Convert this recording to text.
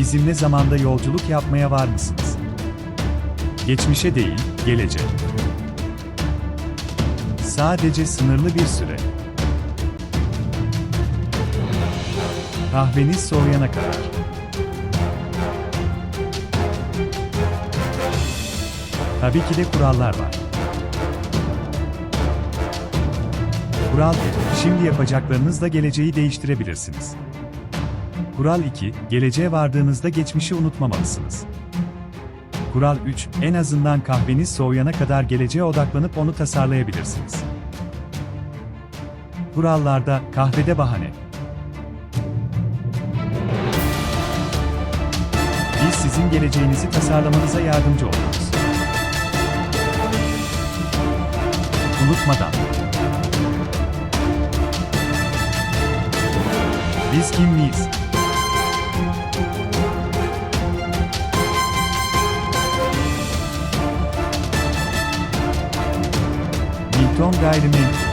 Bizimle zamanda yolculuk yapmaya var mısınız? Geçmişe değil, geleceğe. Sadece sınırlı bir süre. Kahveniz soğuyana kadar. Tabii ki de kurallar var. Kural 1. Şimdi yapacaklarınızla geleceği değiştirebilirsiniz. Kural 2. Geleceğe vardığınızda geçmişi unutmamalısınız. Kural 3. En azından kahveniz soğuyana kadar geleceğe odaklanıp onu tasarlayabilirsiniz. Kurallarda kahvede bahane. Biz sizin geleceğinizi tasarlamanıza yardımcı oluruz. Unutmadan. Biz kim? Yıkon Gayrimenkul